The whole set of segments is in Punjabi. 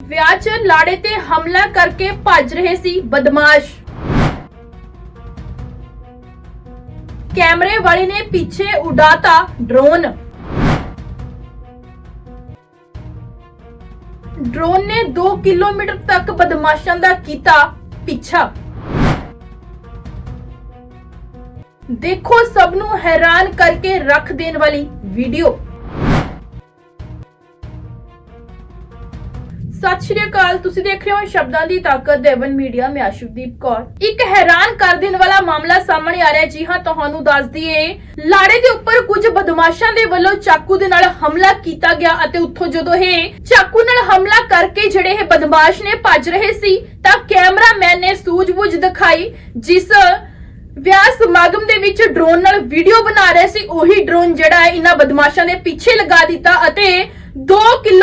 ਵਿਆਹ 'ਚ ਲਾੜੇ ਤੇ ਹਮਲਾ ਕਰਕੇ ਭੱਜ ਰਹੇ ਸੀ ਬਦਮਾਸ਼। ਕੈਮਰੇ ਵਾਲੇ ਨੇ ਪਿੱਛੇ ਉਡਾਤਾ ਡਰੋਨ। ਡਰੋਨ ਨੇ 2 ਕਿਲੋਮੀਟਰ ਤੱਕ ਬਦਮਾਸ਼ਾਂ ਦਾ ਕੀਤਾ ਪਿੱਛਾ। ਦੇਖੋ ਸਭ ਨੂੰ ਹੈਰਾਨ ਕਰਕੇ ਰੱਖ ਦੇਣ ਵਾਲੀ ਵੀਡੀਓ। ਸਤਿ ਸ਼੍ਰੀ ਅਕਾਲ, ਤੁਸੀਂ ਦੇਖ ਰਹੇ ਹੋ ਸ਼ਬਦਾਂ ਦੀ ਤਾਕਤ ਦੇਵਨ ਮੀਡੀਆ, ਮੈਂ ਆਸ਼ੂਦੀਪ ਕੌਰ। ਇੱਕ ਹੈਰਾਨ ਕਰ ਦੇਣ ਵਾਲਾ ਮਾਮਲਾ ਸਾਹਮਣੇ ਆ ਰਿਹਾ ਜੀ ਹਾਂ, ਤੁਹਾਨੂੰ ਦੱਸ ਦਈਏ, ਲਾੜੇ ਦੇ ਉੱਪਰ ਕੁਝ ਬਦਮਾਸ਼ਾਂ ਦੇ ਵੱਲੋਂ ਚਾਕੂ ਦੇ ਨਾਲ ਹਮਲਾ ਕੀਤਾ ਗਿਆ ਅਤੇ ਉੱਥੋਂ ਜਦੋਂ ਇਹ ਚਾਕੂ ਨਾਲ ਹਮਲਾ ਕਰਕੇ ਜਿਹੜੇ ਇਹ ਬਦਮਾਸ਼ ਨੇ ਭੱਜ ਰਹੇ ਸੀ, ਤਾਂ ਕੈਮਰਾਮੈਨ ਨੇ ਸੂਝ-ਬੂਝ ਦਿਖਾਈ, ਜਿਸ ਵਿਆਹ ਸਮਾਗਮ ਦੇ ਵਿੱਚ ਡਰੋਨ ਨਾਲ ਵੀਡੀਓ ਬਣਾ ਰਹੇ ਸੀ। ਉਹੀ ਡਰੋਨ ਜਿਹੜਾ ਹੈ, ਇਹਨਾਂ ਬਦਮਾਸ਼ਾਂ ਦੇ ਪਿੱਛੇ ਲਗਾ ਦਿੱਤਾ ਅਤੇ 2 ਕਿਲੋ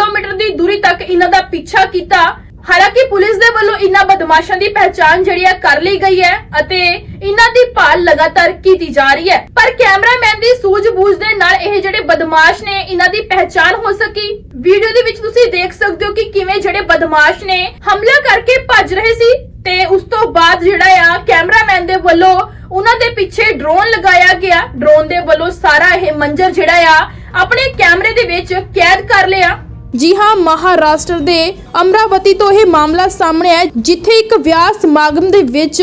ਦੀ ਦੂਰੀ ਤੱਕ ਇਹਨਾਂ ਦਾ ਪਿੱਛਾ ਕੀਤਾ? ਹਾਲਾਂਕਿ ਪੁਲਿਸ ਦੇ ਵੱਲੋਂ ਇਹਨਾਂ ਬਦਮਾਸ਼ਾਂ ਦੀ ਪਹਿਚਾਣ ਜਿਹੜੀ ਹੈ ਕਰ ਲਈ ਗਈ ਹੈ ਅਤੇ ਇਹਨਾਂ ਦੀ ਭਾਲ ਲਗਾਤਾਰ ਕੀਤੀ ਜਾ ਰਹੀ ਹੈ। ਪਰ ਕੈਮਰਾਮੈਨ ਦੀ ਸੂਝ-ਬੂਝ ਦੇ ਨਾਲ ਇਹ ਜਿਹੜੇ ਬਦਮਾਸ਼ ਨੇ ਇਹਨਾਂ ਦੀ ਪਹਿਚਾਣ ਹੋ ਸਕੀ। ਵੀਡੀਓ ਦੇ ਵਿੱਚ ਤੁਸੀਂ ਦੇਖ ਸਕਦੇ ਹੋ ਕਿ ਕਿਵੇਂ ਜਿਹੜੇ ਬਦਮਾਸ਼ ਨੇ ਹਮਲਾ ਕਰਕੇ ਭੱਜ ਰਹੇ ਸੀ ਤੇ ਉਸ ਤੋਂ ਬਾਅਦ ਜਿਹੜਾ ਆ ਕੈਮਰਾਮੈਨ ਦੇ ਵੱਲੋਂ ਉਹਨਾਂ ਦੇ ਪਿੱਛੇ ਡਰੋਨ ਲਗਾਇਆ ਗਿਆ। ਡਰੋਨ ਦੇ ਵੱਲੋਂ ਸਾਰਾ ਇਹ ਮੰਜ਼ਰ ਜਿਹੜਾ ਆ ਆਪਣੇ ਕੈਮਰੇ ਦੇ ਵਿੱਚ ਕੈਦ ਜੀ ਹਾਂ, ਮਹਾਰਾਸ਼ਟਰ ਦੇ ਅਮਰਾਵਤੀ ਤੋਂ ਇਹ ਮਾਮਲਾ ਸਾਹਮਣੇ ਆਇਆ ਜਿੱਥੇ ਇੱਕ ਵਿਆਹ ਸਮਾਗਮ ਦੇ ਵਿੱਚ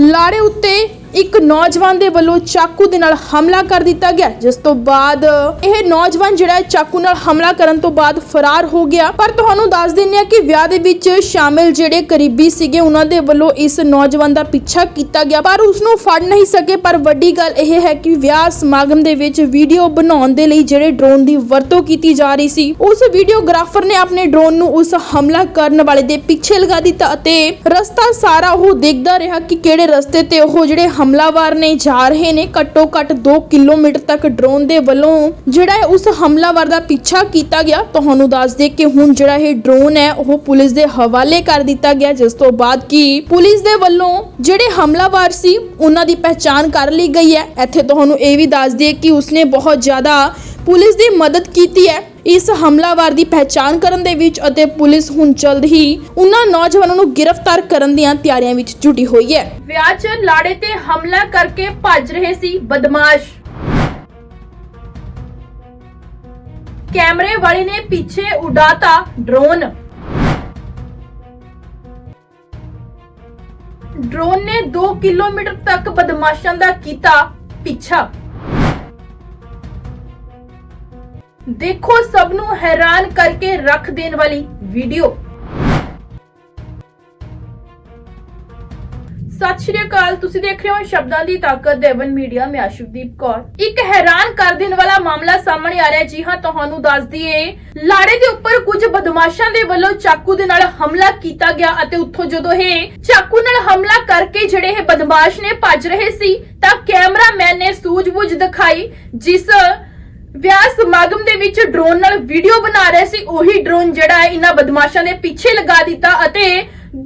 ਲਾੜੇ ਉੱਤੇ ਇੱਕ ਨੌਜਵਾਨ ਦੇ ਵੱਲੋਂ ਚਾਕੂ ਦੇ ਨਾਲ ਹਮਲਾ ਕਰ ਦਿੱਤਾ ਗਿਆ। ਜਿਸ ਤੋਂ ਬਾਅਦ ਇਹ ਨੌਜਵਾਨ ਜਿਹੜਾ ਚਾਕੂ ਨਾਲ ਹਮਲਾ ਕਰਨ ਤੋਂ ਬਾਅਦ ਫਰਾਰ ਹੋ ਗਿਆ। ਪਰ ਤੁਹਾਨੂੰ ਦੱਸ ਦਿੰਨੇ ਆ ਕਿ ਵਿਆਹ ਦੇ ਵਿੱਚ ਸ਼ਾਮਿਲ ਜਿਹੜੇ ਕਰੀਬੀ ਸੀਗੇ, ਉਹਨਾਂ ਦੇ ਵੱਲੋਂ ਇਸ ਨੌਜਵਾਨ ਦਾ ਪਿੱਛਾ ਕੀਤਾ ਗਿਆ। ਪਰ ਉਸ ਨੂੰ ਫੜ ਨਹੀਂ ਸਕੇ। ਪਰ ਵੱਡੀ ਗੱਲ ਇਹ ਹੈ ਕਿ ਵਿਆਹ ਸਮਾਗਮ ਦੇ ਵਿੱਚ ਵੀਡੀਓ ਬਣਾਉਣ ਦੇ ਲਈ ਜਿਹੜੇ ਡਰੋਨ ਦੀ ਵਰਤੋਂ ਕੀਤੀ ਜਾ ਰਹੀ ਸੀ, ਉਸ ਵੀਡੀਓਗ੍ਰਾਫਰ ਨੇ ਆਪਣੇ ਡਰੋਨ ਨੂੰ ਉਸ ਹਮਲਾ ਕਰਨ ਵਾਲੇ ਦੇ ਪਿੱਛੇ ਲਗਾ ਦਿੱਤਾ ਅਤੇ ਰਸਤਾ ਸਾਰਾ ਉਹ ਦੇਖਦਾ ਰਿਹਾ ਕਿ ਕਿਹੜੇ ਰਸਤੇ ਤੇ ਉਹ ਜਿਹੜੇ ਹਮਲਾਵਰ ਨੇ ਜਾ ਰਹੇ ਨੇ ਘੱਟੋ ਘੱਟ 2 ਕਿਲੋਮੀਟਰ ਤੱਕ ਡਰੋਨ ਦੇ ਵੱਲੋਂ, ਜਿਹੜਾ ਹੈ ਉਸ ਹਮਲਾਵਰ ਦਾ ਪਿੱਛਾ ਕੀਤਾ ਗਿਆ, ਤੁਹਾਨੂੰ ਦੱਸ ਦੇ ਕਿ ਹੁਣ ਜਿਹੜਾ ਇਹ ਡਰੋਨ ਹੈ, ਉਹ ਪੁਲਿਸ ਦੇ ਹਵਾਲੇ ਕਰ ਦਿੱਤਾ ਗਿਆ, ਜਿਸ ਤੋਂ ਬਾਅਦ ਕਿ ਪੁਲਿਸ ਦੇ ਵੱਲੋਂ ਜਿਹੜੇ ਹਮਲਾਵਰ ਸੀ, ਉਹਨਾਂ ਦੀ ਪਹਿਚਾਣ ਕਰ ਲਈ ਗਈ ਹੈ। ਇੱਥੇ ਤੁਹਾਨੂੰ ਇਹ ਵੀ ਦੱਸ ਦਈਏ ਕਿ ਉਸਨੇ ਬਹੁਤ ਜ਼ਿਆਦਾ ਪੁਲਿਸ ਦੀ ਮਦਦ ਕੀਤੀ ਹੈ। ਇਸ ਹਮਲਾਵਰ ਦੀ ਪਹਿਚਾਣ ਕਰਨ ਦੇ ਵਿੱਚ ਅਤੇ ਪੁਲਿਸ ਹੁਣ ਜਲਦ ਹੀ ਉਹਨਾਂ ਨੌਜਵਾਨਾਂ ਨੂੰ ਗ੍ਰਿਫਤਾਰ ਕਰਨ ਦੀਆਂ ਤਿਆਰੀਆਂ ਵਿੱਚ ਜੁਟੀ ਹੋਈ ਹੈ। ਵਿਆਹ 'ਚ ਲਾੜੇ ਤੇ ਹਮਲਾ ਕਰਕੇ ਭੱਜ ਰਹੇ ਸੀ ਬਦਮਾਸ਼। ਕੈਮਰੇ ਵਾਲੇ ਨੇ ਪਿੱਛੇ ਉਡਾਤਾ ਡਰੋਨ। ਡਰੋਨ ਨੇ 2 ਕਿਲੋਮੀਟਰ ਤੱਕ ਬਦਮਾਸ਼ਾਂ ਦਾ ਕੀਤਾ ਪਿੱਛਾ। ਦੇਖੋ ਸਭ ਨੂੰ ਹੈਰਾਨ ਕਰਕੇ ਰੱਖ ਦੇਣ ਵਾਲੀ ਵੀਡੀਓ ਸਤਿ ਸ਼੍ਰੀ ਅਕਾਲ, ਤੁਸੀਂ ਦੇਖ ਰਹੇ ਹੋ ਸ਼ਬਦਾਂ ਦੀ ਤਾਕਤ ਦੇਵਨ ਮੀਡੀਆ, ਮੈਂ ਆਸ਼ੂਦੀਪ ਕੌਰ ਇੱਕ ਹੈਰਾਨ ਕਰ ਦੇਣ ਵਾਲਾ ਮਾਮਲਾ ਸਾਹਮਣੇ ਆ ਰਿਹਾ ਹੈ। ਜੀ ਹਾਂ, ਤੁਹਾਨੂੰ ਦੱਸ ਦਈਏ, ਲਾੜੇ ਦੇ ਉੱਪਰ ਕੁਝ ਬਦਮਾਸ਼ਾਂ ਦੇ ਵੱਲੋਂ ਚਾਕੂ ਦੇ ਨਾਲ ਹਮਲਾ ਕੀਤਾ ਗਿਆ ਅਤੇ ਉੱਥੋਂ ਜਦੋਂ ਇਹ ਚਾਕੂ ਨਾਲ ਹਮਲਾ ਕਰਕੇ ਜਿਹੜੇ ਇਹ ਬਦਮਾਸ਼ ਨੇ ਭੱਜ ਰਹੇ ਸੀ, ਤਾਂ ਕੈਮਰਾਮੈਨ ਨੇ ਸੂਝ-ਬੂਝ ਦਿਖਾਈ, ਜਿਸ ਵਿਆਹ ਸਮਾਗਮ ਦੇ ਵਿੱਚ ਡਰੋਨ ਨਾਲ ਵੀਡੀਓ ਬਣਾ ਰਹੇ ਸੀ, ਉਹੀ ਡਰੋਨ ਜਿਹੜਾ ਹੈ, ਇਹਨਾਂ ਬਦਮਾਸ਼ਾਂ ਦੇ ਪਿੱਛੇ ਲਗਾ ਦਿੱਤਾ ਅਤੇ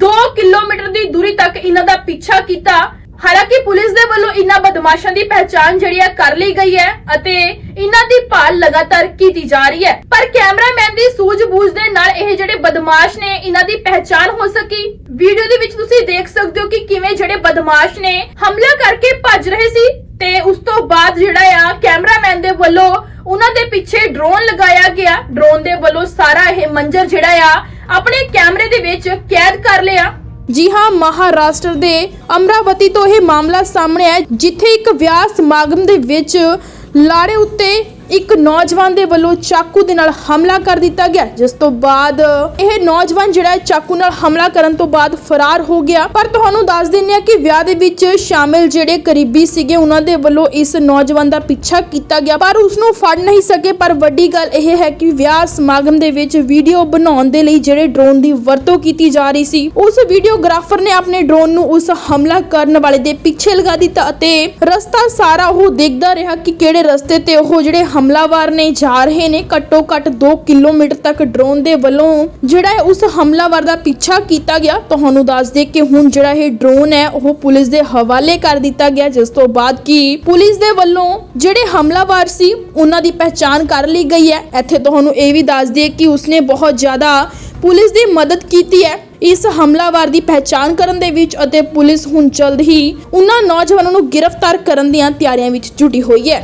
2 ਕਿਲੋਮੀਟਰ ਦੀ ਦੂਰੀ ਤੱਕ ਇਹਨਾਂ ਦਾ ਪਿੱਛਾ ਕੀਤਾ। ਹਾਲਾਂਕਿ ਪੁਲਿਸ ਦੇ ਵੱਲੋਂ ਇਹਨਾਂ ਬਦਮਾਸ਼ਾਂ ਦੀ ਪਹਿਚਾਣ ਜਿਹੜੀ ਹੈ, ਕਰ ਲਈ ਗਈ ਹੈ ਅਤੇ ਇਹਨਾਂ ਦੀ ਭਾਲ ਲਗਾਤਾਰ ਕੀਤੀ ਜਾ ਰਹੀ ਹੈ। ਪਰ ਕੈਮਰਾਮੈਨ ਦੀ ਸੂਝ-ਬੂਝ ਦੇ ਨਾਲ ਇਹ ਜਿਹੜੇ ਬਦਮਾਸ਼ ਨੇ, ਇਹਨਾਂ ਦੀ ਪਹਿਚਾਣ ਹੋ ਸਕੀ। ਵੀਡੀਓ ਦੇ ਵਿੱਚ ਤੁਸੀਂ ਦੇਖ ਸਕਦੇ ਹੋ ਕਿ ਕਿਵੇਂ ਜਿਹੜੇ ਬਦਮਾਸ਼ ਨੇ ਹਮਲਾ ਕਰਕੇ ਭੱਜ ਰਹੇ ਸੀ ਤੇ ਉਸ ਤੋਂ ਬਾਅਦ ਜਿਹੜਾ ਆ, ਕੈਮਰਾਮੈਨ ਦੇ ਵੱਲੋਂ ਉਹਨਾਂ ਦੇ ਪਿੱਛੇ ਡਰੋਨ ਲਗਾਇਆ ਗਿਆ। ਡਰੋਨ ਦੇ ਵੱਲੋਂ ਸਾਰਾ ਇਹ ਮੰਜ਼ਰ ਜਿਹੜਾ ਆ, ਆਪਣੇ ਕੈਮਰੇ ਦੇ ਵਿੱਚ ਕੈਦ ਕਰ ਲਿਆ। ਜੀ ਹਾਂ, ਮਹਾਰਾਸ਼ਟਰ ਦੇ ਅਮਰਾਵਤੀ ਤੋਂ ਇਹ ਮਾਮਲਾ ਸਾਹਮਣੇ ਆਇਆ, ਜਿੱਥੇ ਇੱਕ ਵਿਆਹ ਸਮਾਗਮ ਦੇ ਵਿੱਚ ਲਾੜੇ ਉੱਤੇ ਇੱਕ ਨੌਜਵਾਨ ਦੇ ਵੱਲੋਂ ਚਾਕੂ ਦੇ ਨਾਲ ਹਮਲਾ ਕਰ ਦਿੱਤਾ ਗਿਆ। ਜਿਸ ਤੋਂ ਬਾਅਦ ਇਹ ਨੌਜਵਾਨ ਜਿਹੜਾ ਚਾਕੂ ਨਾਲ ਹਮਲਾ ਕਰਨ ਤੋਂ ਬਾਅਦ ਫਰਾਰ ਹੋ ਗਿਆ। ਪਰ ਤੁਹਾਨੂੰ ਦੱਸ ਦਿੰਨੇ ਆ ਕਿ ਵਿਆਹ ਦੇ ਵਿੱਚ ਸ਼ਾਮਿਲ ਜਿਹੜੇ ਕਰੀਬੀ ਸੀਗੇ, ਉਹਨਾਂ ਦੇ ਵੱਲੋਂ ਇਸ ਨੌਜਵਾਨ ਦਾ ਪਿੱਛਾ ਕੀਤਾ ਗਿਆ। ਪਰ ਉਸ ਨੂੰ ਫੜ ਨਹੀਂ ਸਕੇ। ਪਰ ਵੱਡੀ ਗੱਲ ਇਹ ਹੈ ਕਿ ਵਿਆਹ ਸਮਾਗਮ ਦੇ ਵਿੱਚ ਵੀਡੀਓ ਬਣਾਉਣ ਦੇ ਲਈ ਜਿਹੜੇ ਡਰੋਨ ਦੀ ਵਰਤੋਂ ਕੀਤੀ ਜਾ ਰਹੀ ਸੀ, ਉਸ ਵੀਡੀਓਗ੍ਰਾਫਰ ਨੇ ਆਪਣੇ ਡਰੋਨ ਨੂੰ ਉਸ ਹਮਲਾ ਕਰਨ ਵਾਲੇ ਦੇ ਪਿੱਛੇ ਲਗਾ ਦਿੱਤਾ ਅਤੇ ਰਸਤਾ ਸਾਰਾ ਉਹ ਦੇਖਦਾ ਰਿਹਾ ਕਿ ਕਿਹੜੇ ਰਸਤੇ ਤੇ ਉਹ ਜਿਹੜੇ ਹਮਲਾਵਰ ਨੇ ਜਾ ਰਹੇ ਨੇ ਘੱਟੋ ਘੱਟ 2 ਕਿਲੋਮੀਟਰ ਤੱਕ ਡਰੋਨ ਦੇ ਵੱਲੋਂ, ਜਿਹੜਾ ਹੈ ਉਸ ਹਮਲਾਵਰ ਦਾ ਪਿੱਛਾ ਕੀਤਾ ਗਿਆ, ਤੁਹਾਨੂੰ ਦੱਸ ਦੇ ਕਿ ਹੁਣ ਜਿਹੜਾ ਇਹ ਡਰੋਨ ਹੈ, ਉਹ ਪੁਲਿਸ ਦੇ ਹਵਾਲੇ ਕਰ ਦਿੱਤਾ ਗਿਆ, ਜਿਸ ਤੋਂ ਬਾਅਦ ਕਿ ਪੁਲਿਸ ਦੇ ਵੱਲੋਂ ਜਿਹੜੇ ਹਮਲਾਵਰ ਸੀ, ਉਹਨਾਂ ਦੀ ਪਹਿਚਾਣ ਕਰ ਲਈ ਗਈ ਹੈ। ਇੱਥੇ ਤੁਹਾਨੂੰ ਇਹ ਵੀ ਦੱਸ ਦਈਏ ਕਿ ਉਸਨੇ ਬਹੁਤ ਜ਼ਿਆਦਾ ਪੁਲਿਸ ਦੀ ਮਦਦ ਕੀਤੀ ਹੈ ਇਸ ਹਮਲਾਵਰ ਦੀ ਪਹਿਚਾਣ ਕਰਨ ਦੇ ਵਿੱਚ ਅਤੇ ਪੁਲਿਸ ਹੁਣ ਜਲਦ ਹੀ ਉਹਨਾਂ ਨੌਜਵਾਨਾਂ ਨੂੰ ਗ੍ਰਿਫਤਾਰ ਕਰਨ ਦੀਆਂ ਤਿਆਰੀਆਂ ਵਿੱਚ ਜੁਟੀ ਹੋਈ ਹੈ।